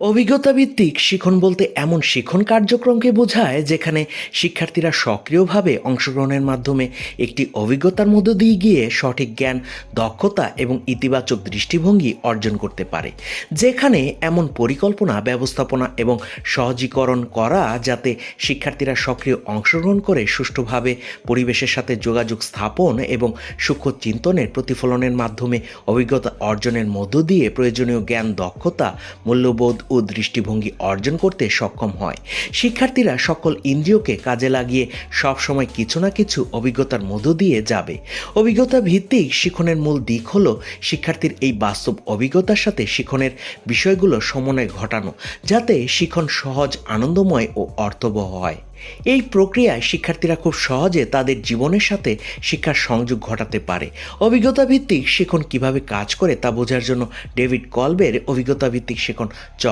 অভিজ্ঞতা ভিত্তিক শিখন বলতে এমন শিখন কার্যক্রমকে বোঝায় যেখানে শিক্ষার্থীরা সক্রিয়ভাবে অংশগ্রহণের মাধ্যমে একটি অভিজ্ঞতার মধ্য দিয়ে গিয়ে সঠিক জ্ঞান, দক্ষতা এবং ইতিবাচক দৃষ্টিভঙ্গি অর্জন করতে পারে, যেখানে এমন পরিকল্পনা, ব্যবস্থাপনা এবং সহজীকরণ করা যাতে শিক্ষার্থীরা সক্রিয় অংশগ্রহণ করে, সুষ্ঠুভাবে পরিবেশের সাথে যোগাযোগ স্থাপন এবং সূক্ষ্ম চিন্তনের প্রতিফলনের মাধ্যমে অভিজ্ঞতা অর্জনের মধ্য দিয়ে প্রয়োজনীয় জ্ঞান, দক্ষতা, মূল্যবোধ ও দৃষ্টিভঙ্গি অর্জন করতে সক্ষম হয়। শিক্ষার্থীরা সকল ইন্দ্রিয়কে কাজে লাগিয়ে সবসময় কিছু না কিছু অভিজ্ঞতার মধ্য দিয়ে যাবে। অভিজ্ঞতা ভিত্তিক শিখনের মূল দিক হল শিক্ষার্থীর এই বাস্তব অভিজ্ঞতার সাথে শিখনের বিষয়গুলো সমন্বয় ঘটানো, যাতে শিখন সহজ, আনন্দময় ও অর্থবহ হয়। এই প্রক্রিয়ায় শিক্ষার্থীরা খুব সহজে তাদের জীবনের সাথে শিক্ষার সংযোগ ঘটাতে পারে। অভিজ্ঞতা ভিত্তিক শিখন কীভাবে কাজ করে তা বোঝার জন্য ডেভিড কলবের অভিজ্ঞতা ভিত্তিক শিখন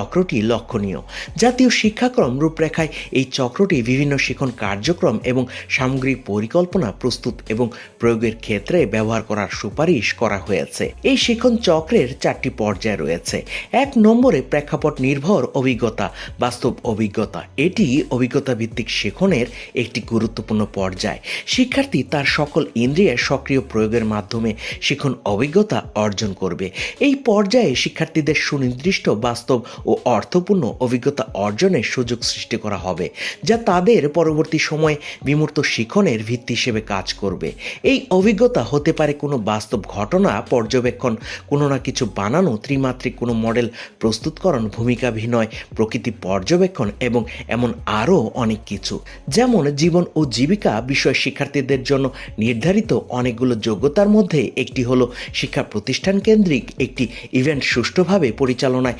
চক্রটি লক্ষণীয়। জাতীয় শিক্ষাক্রম রূপরেখায় এই চক্রটি বিভিন্ন শিখন কার্যক্রম এবং সামগ্রিক পরিকল্পনা প্রস্তুত এবং প্রয়োগের ক্ষেত্রে ব্যবহার করার সুপারিশ করা হয়েছে। এই শিখন চক্রের চারটি পর্যায় রয়েছে। এক নম্বরে প্রেক্ষাপট নির্ভর অভিজ্ঞতা, বাস্তব অভিজ্ঞতা। এটি অভিজ্ঞতা ভিত্তিক শেখনের একটি গুরুত্বপূর্ণ পর্যায়। শিক্ষার্থী তার সকল ইন্দ্রিয়ের সক্রিয় প্রয়োগের মাধ্যমে শিখন অভিজ্ঞতা অর্জন করবে। এই পর্যায়ে শিক্ষার্থীদের সুনির্দিষ্ট বাস্তব ও অর্থপূর্ণ অভিজ্ঞতা অর্জনের সুযোগ সৃষ্টি করা হবে, যা তাদের পরবর্তী সময়ে বিমূর্ত শিখনের ভিত্তি হিসেবে কাজ করবে। এই অভিজ্ঞতা হতে পারে কোনো বাস্তব ঘটনা, পর্যবেক্ষণ, কোনো না কিছু বানানো, ত্রিমাত্রিক কোনো মডেল, প্রস্তুতকরণ ভূমিকাভিনয় প্রকৃতি পর্যবেক্ষণ এবং এমন আরও অনেক কিছু। যেমন জীবন ও জীবিকা বিষয় শিক্ষার্থীদের জন্য নির্ধারিত অনেকগুলো যোগ্যতার মধ্যে একটি হলো শিক্ষা প্রতিষ্ঠান কেন্দ্রিক, একটি ইভেন্ট সুষ্ঠুভাবে পরিচালনায়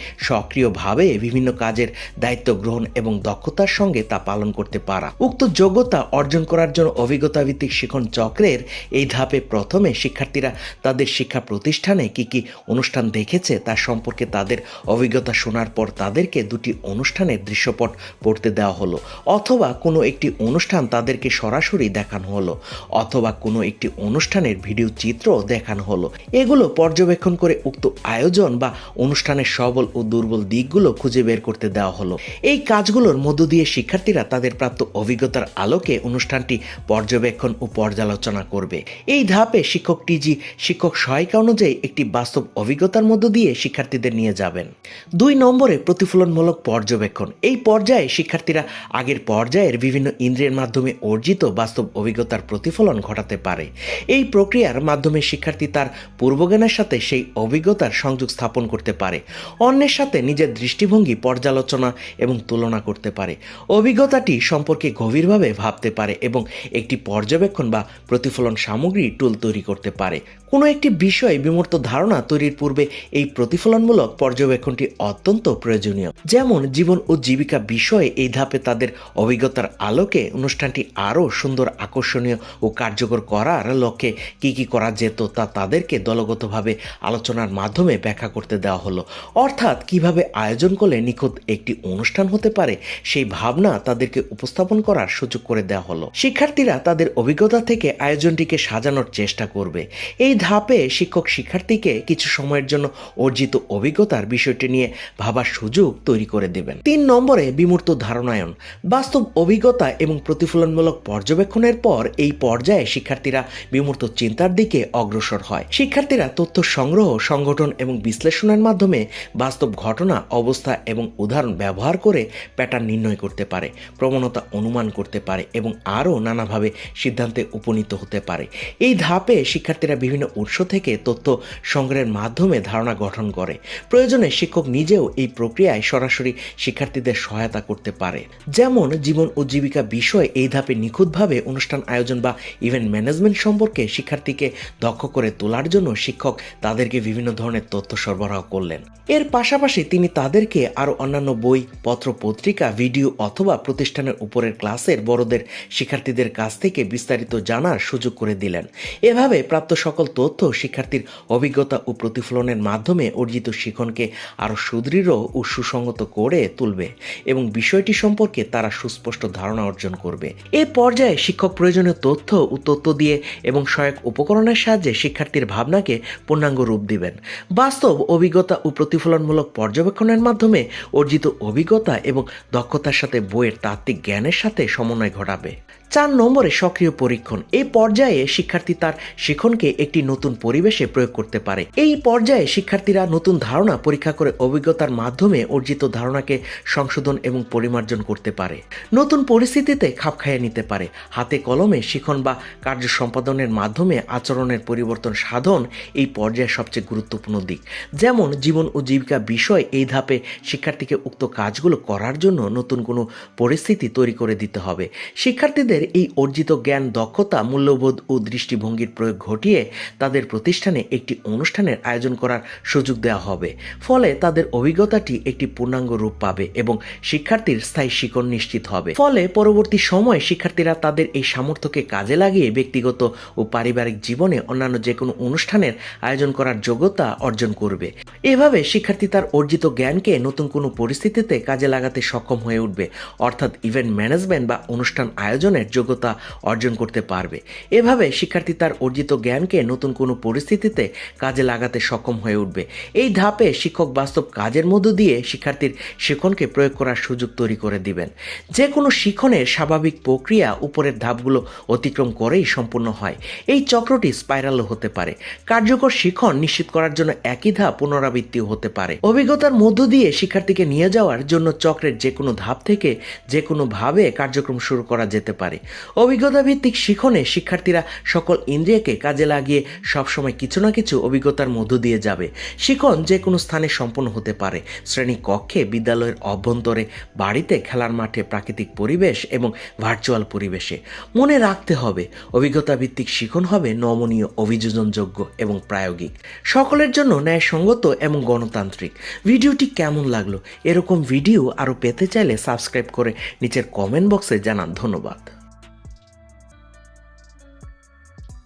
সক্রিয়ভাবে বিভিন্ন কাজের দায়িত্ব গ্রহণ এবং দক্ষতার সঙ্গে তা পালন করতে পারা। উক্ত যোগ্যতা অর্জন করার জন্য অভিজ্ঞতা ভিত্তিক শিখন চক্রের এই ধাপে প্রথমে শিক্ষার্থীরা তাদের শিক্ষা প্রতিষ্ঠানে কি কি অনুষ্ঠান দেখেছে তার সম্পর্কে তাদের অভিজ্ঞতা শোনার পর তাদেরকে দুটি অনুষ্ঠানের দৃশ্যপট পড়তে দেওয়া হলো, অথবা কোনো একটি অনুষ্ঠান তাদেরকে সরাসরি দেখানো হলো, অথবা কোনো একটি অনুষ্ঠানের ভিডিও চিত্র দেখানো হলো। এগুলো পর্যবেক্ষণ করে উক্ত আয়োজন বা অনুষ্ঠানের সবল ও দুর্বল দিকগুলো খুঁজে বের করতে দেওয়া হলো। এই কাজগুলোর মধ্য দিয়ে শিক্ষার্থীরা তাদের প্রাপ্ত অভিজ্ঞতার আলোকে অনুষ্ঠানটি পর্যবেক্ষণ ও পর্যালোচনা করবে। এই ধাপে শিক্ষক টিজি, শিক্ষক সহায়িকা অনুযায়ী একটি বাস্তব অভিজ্ঞতার মধ্য দিয়ে শিক্ষার্থীদের নিয়ে যাবেন। দুই নম্বরে প্রতিফলনমূলক পর্যবেক্ষণ। এই পর্যায়ে শিক্ষার্থীরা আগের পর্যায়ের বিভিন্ন ইন্দ্রিয়ের মাধ্যমে অর্জিত বাস্তব অভিজ্ঞতার প্রতিফলন ঘটাতে পারে। এই প্রক্রিয়ার মাধ্যমে শিক্ষার্থী তার পূর্বজ্ঞানের সাথে সেই অভিজ্ঞতার সংযোগ স্থাপন করতে পারে। অন্যের সাথে নিজের দৃষ্টিভঙ্গি পর্যালোচনা এবং তুলনা করতে পারে। অভিজ্ঞতাটি সম্পর্কে গভীরভাবে ভাবতে পারে এবং একটি পর্যবেক্ষণ বা প্রতিফলন সামগ্রী টুল তৈরি করতে পারে। কোনো একটি বিষয়ে বিমূর্ত ধারণা তৈরির পূর্বে এই প্রতিফলনমূলক পর্যবেক্ষণটি অত্যন্ত প্রয়োজনীয়। যেমন জীবন ও জীবিকা বিষয়ে এই ধাপে তাদের অভিজ্ঞতার আলোকে অনুষ্ঠানটি আরও সুন্দর, আকর্ষণীয় ও কার্যকর করার লক্ষ্যে কি কি করা যেত তা তাদেরকে দলগতভাবে আলোচনার মাধ্যমে ব্যাখ্যা করতে দেওয়া হলো। অর্থাৎ কীভাবে আয়োজন করলে নিখুঁত একটি অনুষ্ঠান হতে পারে সেই ভাবনা তাদেরকে উপস্থাপন করার সুযোগ করে দেওয়া হলো। শিক্ষার্থীরা তাদের অভিজ্ঞতা থেকে আয়োজনটিকে সাজানোর চেষ্টা করবে। এই ধাপে শিক্ষক শিক্ষার্থীকে কিছু সময়ের জন্য অর্জিত অভিজ্ঞতার বিষয়টি নিয়ে ভাবার সুযোগ তৈরি করে দেবেন। তিন নম্বরে বিমূর্ত ধারণায়ন। বাস্তব অভিজ্ঞতা এবং প্রতিফলনমূলক পর্যবেক্ষণের পর এই পর্যায়ে শিক্ষার্থীরা বিমূর্ত চিন্তার দিকে অগ্রসর হয়। শিক্ষার্থীরা তথ্য সংগ্রহ, সংগঠন এবং বিশ্লেষণের মাধ্যমে বাস্তব ঘটনা, অবস্থা এবং উদাহরণ ব্যবহার করে প্যাটার্ন নির্ণয় করতে পারে, প্রবণতা অনুমান করতে পারে এবং আরও নানাভাবে সিদ্ধান্তে উপনীত হতে পারে। এই ধাপে শিক্ষার্থীরা বিভিন্ন উৎস থেকে তথ্য সংগ্রহের মাধ্যমে ধারণা গঠন করে। প্রয়োজনে শিক্ষক নিজেও এই প্রক্রিয়ায় সরাসরি শিক্ষার্থীদের সহায়তা করতে পারে। যেমন জীবন ও জীবিকা বিষয় এই ধাপে নিখুঁতভাবে অনুষ্ঠান আয়োজন বা ইভেন্ট ম্যানেজমেন্ট সম্পর্কে শিক্ষার্থীকে দক্ষ করে তোলার জন্য শিক্ষক তাদেরকে বিভিন্ন ধরনের তথ্য সরবরাহ করলেন। এর পাশাপাশি তিনি তাদেরকে আরও অন্যান্য বই, পত্র, পত্রিকা, ভিডিও অথবা প্রতিষ্ঠানের উপরের ক্লাসের বড়দের শিক্ষার্থীদের কাছ থেকে বিস্তারিত জানার সুযোগ করে দিলেন। এভাবে প্রাপ্ত সকল তথ্য শিক্ষার্থীর অভিজ্ঞতা ও প্রতিফলনের মাধ্যমে অর্জিত শিখনকে আরও সুদৃঢ় ও সুসংগত করে তুলবে এবং বিষয়টি সম্পর্কে তারা সুস্পষ্ট ধারণা অর্জন করবে। এ পর্যায়ে শিক্ষক প্রয়োজনীয় তথ্য ও তথ্য দিয়ে এবং সহায়ক উপকরণের সাহায্যে শিক্ষার্থীর ভাবনাকে পূর্ণাঙ্গ রূপ দিবেন। বাস্তব অভিজ্ঞতা ও প্রতিফলনমূলক পর্যবেক্ষণের মাধ্যমে অর্জিত অভিজ্ঞতা এবং দক্ষতার সাথে বইয়ের তাত্ত্বিক জ্ঞানের সাথে সমন্বয় ঘটাবে। চার নম্বরে সক্রিয় পরীক্ষণ। এই পর্যায়ে শিক্ষার্থী তার শিক্ষণকে একটি নতুন পরিবেশে প্রয়োগ করতে পারে। এই পর্যায়ে শিক্ষার্থীরা নতুন ধারণা পরীক্ষা করে অভিজ্ঞতার মাধ্যমে অর্জিত ধারণাকে সংশোধন এবং পরিমার্জন করতে পারে। নতুন পরিস্থিতিতে খাপ খাইয়ে নিতে পারে। হাতে কলমে শিখন বা কার্য সম্পাদনের মাধ্যমে আচরণের পরিবর্তন সাধন এই পর্যায়ে সবচেয়ে গুরুত্বপূর্ণ দিক। যেমন জীবন ও জীবিকা বিষয় এই ধাপে শিক্ষার্থীকে উক্ত কাজগুলো করার জন্য নতুন কোনো পরিস্থিতি তৈরি করে দিতে হবে। শিক্ষার্থীদের এই অর্জিত জ্ঞান, দক্ষতা, মূল্যবোধ ও দৃষ্টিভঙ্গির প্রয়োগ ঘটিয়ে তাদের প্রতিষ্ঠানে একটি অনুষ্ঠানের আয়োজন করার সুযোগ দেওয়া হবে। ফলে তাদের অভিজ্ঞতাটি একটি পূর্ণাঙ্গ রূপ পাবে এবং শিক্ষার্থীর স্থায়ী শিকড় নিশ্চিত হবে। ফলে পরবর্তী সময়ে শিক্ষার্থীরা তাদের এই সামর্থ্যকে কাজে লাগিয়ে ব্যক্তিগত ও পারিবারিক জীবনে অন্যান্য যে কোনো অনুষ্ঠানের আয়োজন করার যোগ্যতা অর্জন করবে। এভাবে শিক্ষার্থী তার অর্জিত জ্ঞানকে নতুন কোনো পরিস্থিতিতে কাজে লাগাতে সক্ষম হয়ে উঠবে। অর্থাৎ ইভেন্ট ম্যানেজমেন্ট বা অনুষ্ঠান আয়োজনের যোগ্যতা অর্জন করতে পারবে। এভাবে শিক্ষার্থী তার অর্জিত জ্ঞানকে নতুন কোনো পরিস্থিতিতে কাজে লাগাতে সক্ষম হয়ে উঠবে। এই ধাপে শিক্ষক বাস্তব কাজের মধ্য দিয়ে শিক্ষার্থীর শিক্ষণকে প্রয়োগ করার সুযোগ তৈরি করে দিবেন। যে কোনো শিক্ষণের স্বাভাবিক প্রক্রিয়া উপরের ধাপগুলো অতিক্রম করেই সম্পূর্ণ হয়। এই চক্রটি স্পাইরালও হতে পারে। কার্যকর শিক্ষণ নিশ্চিত করার জন্য একই ধাপ পুনরাবৃত্তিও হতে পারে। অভিজ্ঞতার মধ্য দিয়ে শিক্ষার্থীকে নিয়ে যাওয়ার জন্য চক্রের যে কোনো ধাপ থেকে যে কোনোভাবে কার্যক্রম শুরু করা যেতে পারে। অভিজ্ঞতা ভিত্তিক শিখনে শিক্ষার্থীরা সকল ইন্দ্রিয়কে কাজে লাগিয়ে সবসময় কিছু না কিছু অভিজ্ঞতার মধ্য দিয়ে যাবে। শিক্ষণ যে কোনো স্থানে সম্পন্ন হতে পারে। শ্রেণি কক্ষে, বিদ্যালয়ের অভ্যন্তরে, বাড়িতে, খেলার মাঠে, প্রাকৃতিক পরিবেশ এবং ভার্চুয়াল পরিবেশে। মনে রাখতে হবে অভিজ্ঞতা ভিত্তিক শিখন হবে নমনীয়, অভিযোজনযোগ্য এবং প্রায়োগিক। সকলের জন্য ন্যায়সঙ্গত এবং গণতান্ত্রিক। ভিডিওটি কেমন লাগল? এরকম ভিডিও আরও পেতে চাইলে সাবস্ক্রাইব করে নিচের কমেন্ট বক্সে জানান। ধন্যবাদ।